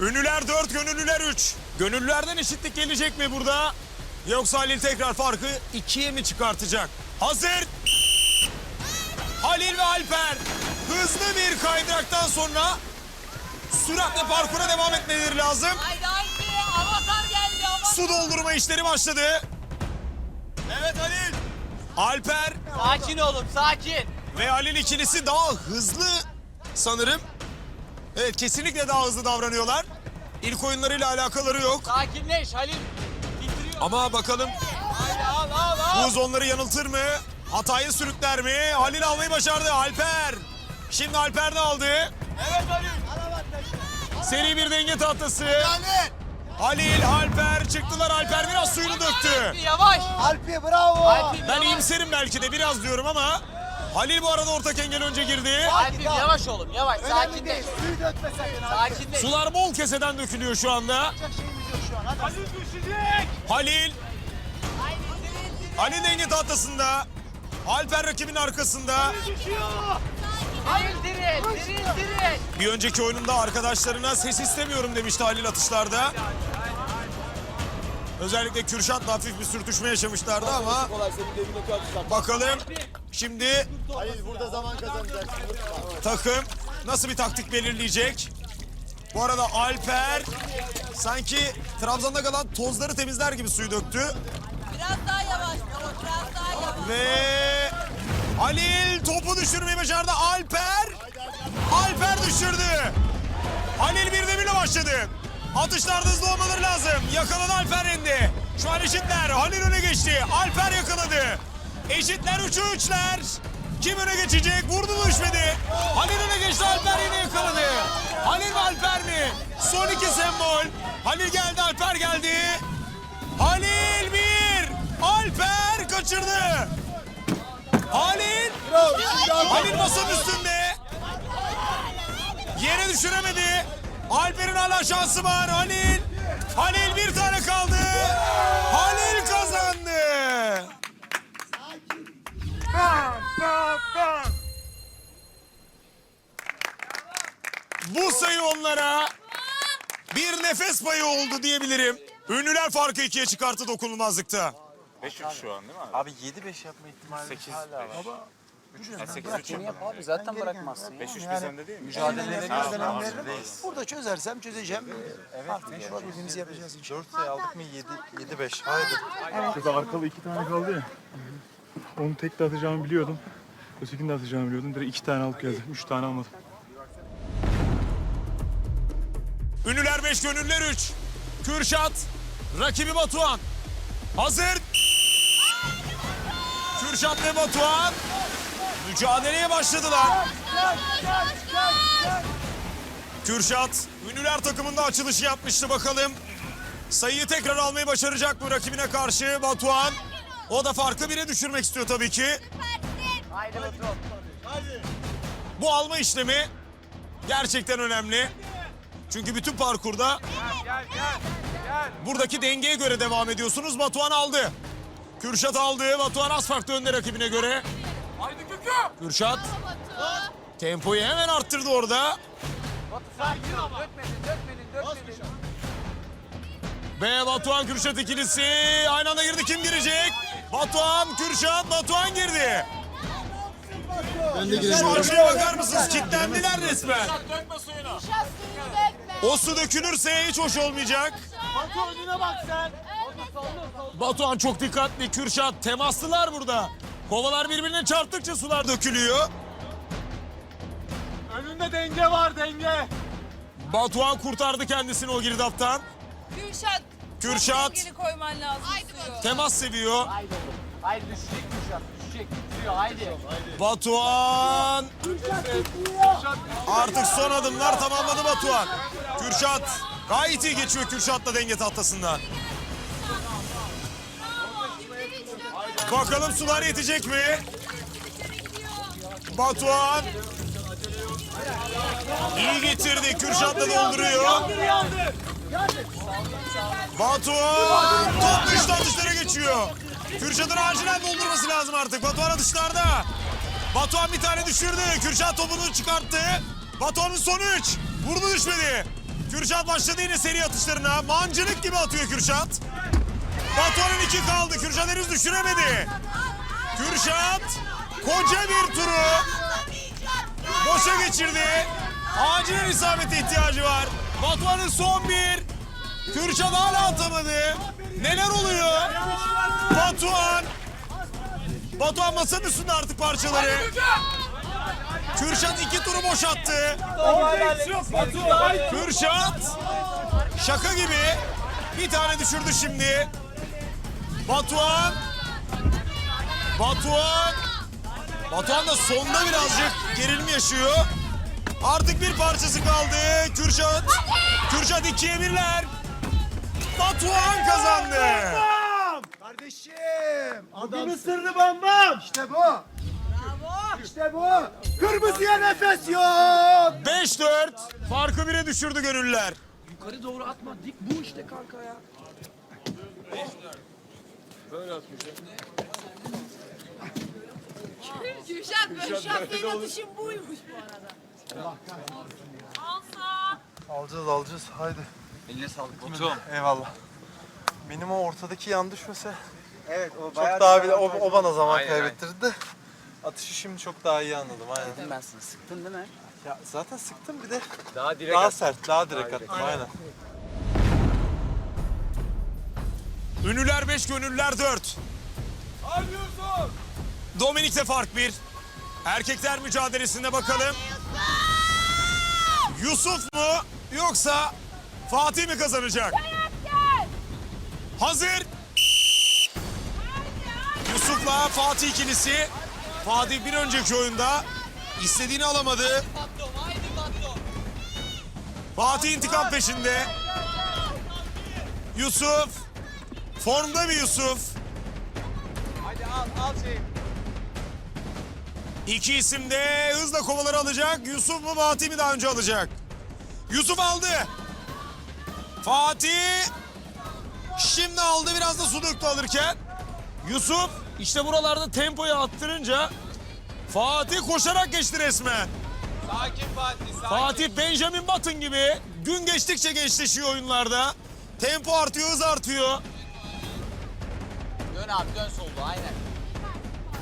Ünlüler 4, gönüllüler 3. Gönüllülerden eşitlik gelecek mi burada? Yoksa Halil tekrar farkı ikiye mi çıkartacak? Hazır. Halil ve Alper hızlı bir kaydıraktan sonra süratle parkura devam etmeleri lazım. Haydi haydi avatar geldi avatar. Su doldurma işleri başladı. Evet Halil. Alper Sakin olun sakin. ve Halil ikilisi daha hızlı sanırım. Evet kesinlikle daha hızlı davranıyorlar. İlk oyunlarıyla alakaları yok. Sakinleş Halil. Titriyor. Ama bakalım Haydi al al al. Buz onları yanıltır mı? Hatayı sürükler mi? Halil almayı başardı. Alper. Şimdi Alper de aldı. Evet Halil. Seri bir denge tahtası. Halil, Alper çıktılar. Alper biraz suyunu döktü. Yavaş. Alpi bravo. Alp'im Ben iyimserim belki de biraz diyorum ama Halil bu arada orta engel önce girdi. Alp'im yavaş oğlum yavaş Önemli sakinleş. değil. Suyu dökme sakın Alpi. Sakinleş. Sular bol keseden dökülüyor şu anda. Yapacak şeyimiz yok şu an. Hadi. Halil. Halil denge tahtasında. Alper rakibin arkasında. Halil diril diril diril. Bir önceki oyununda arkadaşlarına ses istemiyorum demişti Halil atışlarda. Özellikle Kürşat'la hafif bir sürtüşme yaşamışlardı ama bakalım şimdi Halil burada zaman kazanacaksın. takım nasıl bir taktik belirleyecek? Bu arada Alper sanki Trabzon'da kalan tozları temizler gibi suyu döktü. Biraz daha yavaş. Biraz daha yavaş. Ve Halil topu düşürmeyi başardı. Alper. Alper düşürdü. Halil bir de bile başladı. Atışlarda hızlı olmaları lazım. Yakaladı Alper indi. Şu eşitler. Halil öne geçti. Alper yakaladı. Eşitler üçü üçler. Kim öne geçecek? Vurdu düşmedi. Halil öne geçti. Alper yine yakaladı. Halil mi Alper mi? Son iki sembol. Halil geldi. Alper geldi. Halil bir. Alper kaçırdı. Halil. Halil masanın üstünde. Yere düşüremedi. Alper'in hala şansı var. Halil. Halil bir tane kaldı. Halil kazandı. Bu sayı onlara bir nefes payı oldu diyebilirim. Ünlüler farkı ikiye çıkarttı dokunulmazlıkta. 5 şu an değil mi abi? Abi 7-5 yapma ihtimali 8 hala var. 8 3 Yeni yap abi zaten bırakmazsın. 5 3 bizde değil mi? Tamam. veririm. Burada çözersem çözeceğim. Evet. Problemimizi yapacağız inşallah. 4 sayı aldık mı 7 5 haydi. Kız arkalı iki tane kaldı ya. Onu tek de atacağımı biliyordum. Ötekini de atacağımı biliyordum. Direkt iki tane alıp geldim. Üç tane almadım. Ünlüler 5, gönüller 3. Kürşat, rakibi Batuhan. Hazır. Kürşat ve Batuhan mücadeleye başladılar. Kürşat, Ünlüler takımında açılışı yapmıştı bakalım. Sayıyı tekrar almayı başaracak mı rakibine karşı Batuhan? O da farkı bire düşürmek istiyor tabii ki. Haydi Batu. Bu alma işlemi gerçekten önemli. Çünkü bütün parkurda buradaki dengeye göre devam ediyorsunuz. Batuhan aldı. Kürşat aldı. Batuhan az farklı önde rakibine göre. Kürşat tempoyu hemen arttırdı orada. Batu sakin ol. Dökmedin dökmedin dökmedin. Ve Batuhan Kürşat ikilisi aynı anda girdi. Kim girecek? Batuhan, Kürşat, Batuhan girdi. Şu açıya bakar mısınız? Kitlendiler resmen. Dökme suyunu. Şans suyunu dökme. O su dökülürse hiç hoş olmayacak. Batu önüne bak sen. Batuhan çok dikkatli. Kürşat temaslılar burada. Kovalar birbirine çarptıkça sular dökülüyor. Önünde denge var denge. Batuhan kurtardı kendisini o girdaptan. Kürşat. Kürşat. Geri koyman lazım suyu. Temas seviyor. Haydi oğlum. Haydi düşecek Kürşat. Düşecek. Titriyor haydi. Batuhan. Artık son adımlar tamamladı Batuhan. Kürşat. Gayet iyi geçiyor Kürşat'la denge tahtasından. Bakalım sular yetecek mi? Batuhan. İyi getirdi. Kürşat'la dolduruyor. Batuhan. Top düştü atışlara geçiyor. Kürşat'ın acilen doldurması lazım artık. Batuhan atışlarda. Batuhan bir tane düşürdü. Kürşat topunu çıkarttı. Batuhan'ın son üç. Vurdu düşmedi. Kürşat başladı yine seri atışlarına. Mancınık gibi atıyor Kürşat. Batuhan'ın iki kaldı. Kürşat henüz düşüremedi. Kürşat koca bir turu boşa geçirdi. Acilen isabete ihtiyacı var. Batuhan'ın son bir. Kürşat hala atamadı. Neler oluyor? Batuhan. Batuhan masanın üstünde artık parçaları. Kürşat iki turu boşalttı. Kürşat şaka gibi bir tane düşürdü şimdi. Batuhan Batuhan Batuhan da sonda birazcık gerilim yaşıyor. Artık bir parçası kaldı. Kürşat. Kürşat ikiye birler. Batuhan kazandı. Kardeşim. Adamın sırrı bambam. İşte bu. İşte bu. Kırmızıya nefes yok. 5-4. Farkı bire düşürdü gönüller. Yukarı doğru atma. Dik bu işte kanka ya. Kürşat, Kürşat senin atışın buymuş bu arada. Alsa. Alacağız alacağız haydi. Eline sağlık Batu. Eyvallah. Benim o ortadaki yan düşmese Evet o çok daha bir o, o bana zaman kaybettirdi de. Atışı şimdi çok daha iyi anladım aynen. Ben sana sıktın değil mi? Ya zaten sıktım bir de Daha direkt daha sert, daha direkt attım aynen. Ünlüler 5, gönüller 4. Dominik'te fark 1. Erkekler mücadelesinde bakalım. Yusuf mu yoksa Fatih mi kazanacak? Hazır. Yusuf'la Fatih ikilisi. Fatih bir önceki oyunda istediğini alamadı. Fatih intikam peşinde. Yusuf. Formda bir Yusuf. Hadi al al şeyi. İki isim de hızla kovaları alacak. Yusuf mu Fatih mi daha önce alacak? Yusuf aldı. Fatih şimdi aldı biraz da su döktü alırken. Yusuf işte buralarda tempoyu attırınca Fatih koşarak geçti resmen. Sakin Fatih sakin. Fatih Benjamin Button gibi gün geçtikçe gençleşiyor oyunlarda. Tempo artıyor, hız artıyor. Abi dön solda aynen.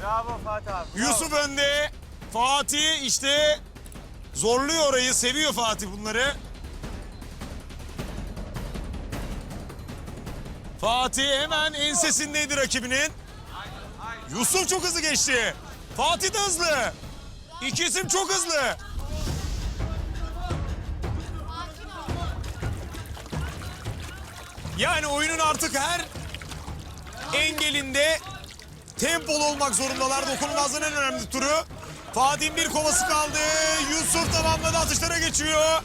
Bravo Fatih abi. Yusuf önde. Fatih işte zorluyor orayı. Seviyor Fatih bunları. Fatih hemen ensesindeydi rakibinin. Yusuf çok hızlı geçti. Fatih de hızlı. İki isim çok hızlı. Yani oyunun artık her engelinde tempolu olmak zorundalar. Dokunulmazlığın en önemli turu. Fatih'in bir kovası kaldı. Yusuf tamamladı atışlara geçiyor.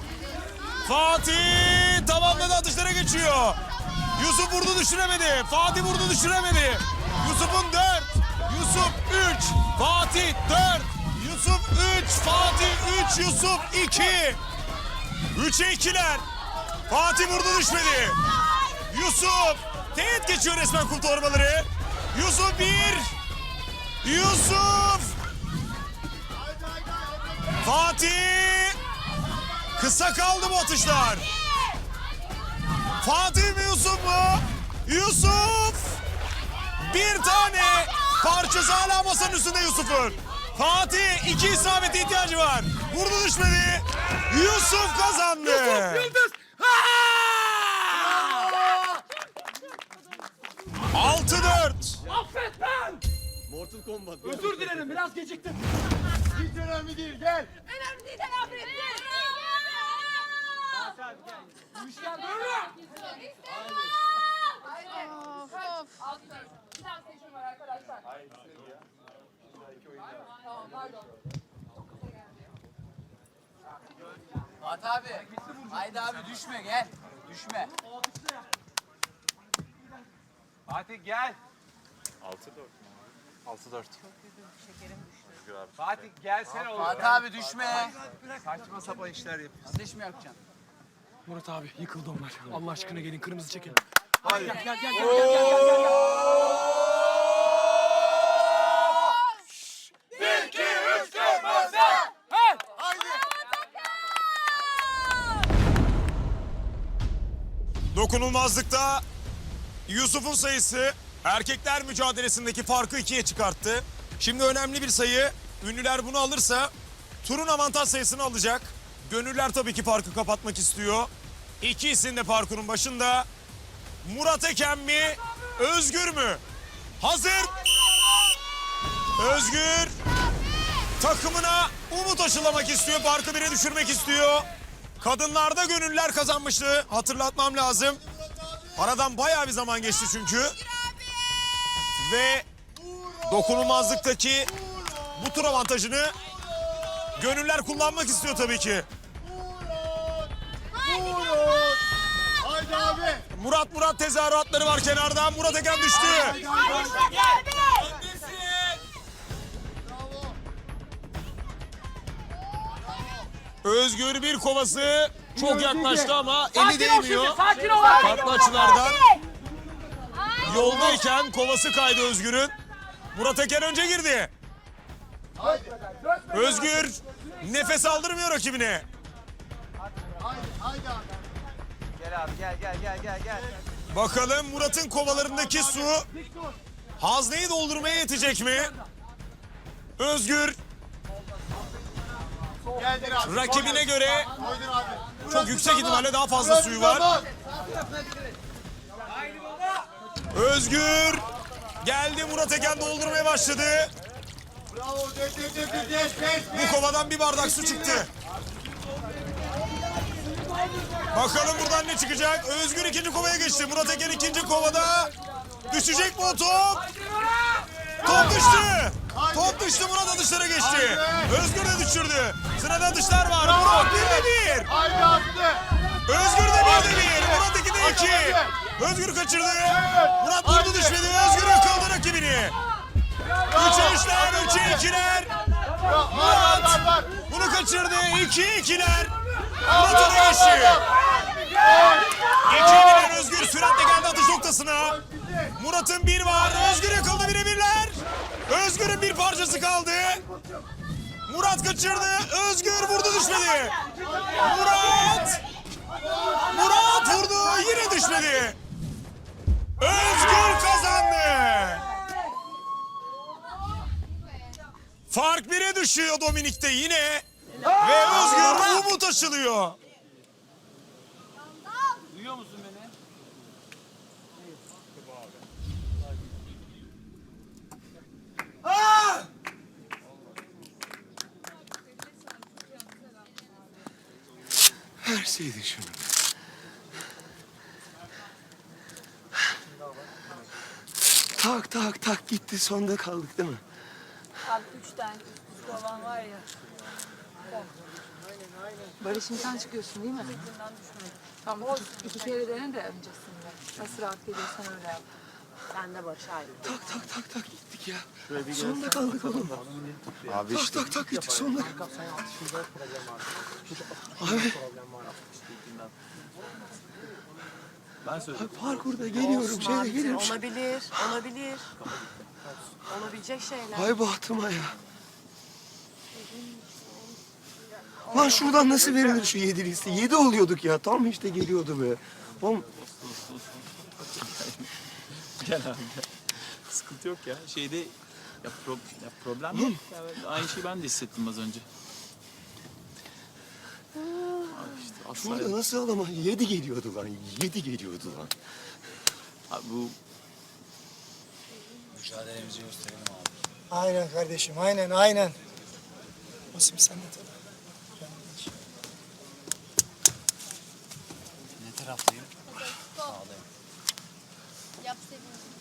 Fatih tamamladı atışlara geçiyor. Yusuf vurdu düşüremedi. Fatih vurdu düşüremedi. Yusuf'un dört. Yusuf üç. Fatih dört. Yusuf üç. Fatih üç. Yusuf iki. Üçe ikiler. Fatih vurdu düşmedi. Yusuf teğet geçiyor resmen kum torbaları. Yusuf bir. Yusuf. Fatih. Kısa kaldı bu atışlar. Fatih mi Yusuf mu? Yusuf. Bir tane parçası hala masanın üstünde Yusuf'un. Fatih iki isabete ihtiyacı var. Vurdu düşmedi. Yusuf kazandı. Altı Özür dilerim biraz geciktim. Hiç önemli değil gel. Önemli değil, affet. Müşter böyle. Fatih abi. Haydi abi düşme gel. Düşme. Fatih gel. 6-4. Fatih gelsene oğlum. Fatih abi düşme. Saçma sapan işler yapıyorsun. Ateş mi yakacaksın? Murat abi yıkıldı onlar. Allah aşkına gelin kırmızı çekelim. Hadi. Gel gel gel gel gel gel gel. gel. Dokunulmazlıkta Yusuf'un sayısı erkekler mücadelesindeki farkı ikiye çıkarttı. Şimdi önemli bir sayı. Ünlüler bunu alırsa turun avantaj sayısını alacak. Gönüller tabii ki farkı kapatmak istiyor. İki isim de parkurun başında. Murat Eken mi? Özgür mü? Hazır. Özgür takımına umut aşılamak istiyor. Farkı bire düşürmek istiyor. Kadınlarda gönüller kazanmıştı. Hatırlatmam lazım. Aradan bayağı bir zaman geçti çünkü. Ve dokunulmazlıktaki bu tur avantajını gönüller kullanmak istiyor tabii ki. Murat Murat tezahüratları var kenarda. Murat Eken düştü. Özgür bir kovası çok yaklaştı ama eli değmiyor. Farklı açılardan yoldayken kovası kaydı Özgür'ün. Murat Eken önce girdi. Özgür nefes aldırmıyor rakibine. Gel abi gel gel gel gel gel. Bakalım Murat'ın kovalarındaki su hazneyi doldurmaya yetecek mi? Özgür rakibine göre çok yüksek ihtimalle daha fazla suyu var. Özgür geldi Murat Eken doldurmaya başladı. Bu kovadan bir bardak su çıktı. Bakalım buradan ne çıkacak? Özgür ikinci kovaya geçti. Murat Eken ikinci kovada. Düşecek mi o top? Top düştü. Top düştü Murat atışlara geçti. Özgür de düşürdü. Sırada atışlar var. Murat bir de bir. Özgür de bir de bir. Murat iki de iki. Özgür kaçırdı. Murat vurdu düşmedi. Özgür yakaladı rakibini. Üçe üçler, üçe ikiler. Murat bunu kaçırdı. İki ikiler. Murat öne geçti. İki bilen Özgür süratle geldi atış noktasına. Murat'ın bir var. Özgür yakaladı birebirler. Özgür'ün bir parçası kaldı. Murat kaçırdı. Özgür vurdu düşmedi. Murat. Murat vurdu yine düşmedi. Özgür kazandı. Fark bire düşüyor Dominik'te yine. Ve Özgür umut aşılıyor. Verseydin şunu. Tak tak tak gitti sonda kaldık değil mi? Abi üç tane üst olan var ya. Barış'ım sen çıkıyorsun değil mi? Tamam iki, iki kere dene de öncesinde. Nasıl rahat geliyorsan öyle yap. Sen de Barış ayrı. Tak tak tak tak gittik ya. Sonda kaldık oğlum. Abi tak tak tak gittik sonda. Abi. Abi parkurda geliyorum şeyde geliyorum. Olabilir, olabilir. Olabilecek şeyler. Ay bahtıma ya. Lan şuradan nasıl verilir şu yedi liste? Yedi oluyorduk ya. Tam işte geliyordu be. Oğlum Gel abi gel. Sıkıntı yok ya. Şeyde ya, pro- ya problem yok. Ya ben- aynı şeyi ben de hissettim az önce. Abi işte asla... şurada nasıl ama yedi geliyordu lan. Yedi geliyordu lan. Abi bu Aynen kardeşim, aynen, aynen. Osim sen de. Ne taraftayım? Yap senin.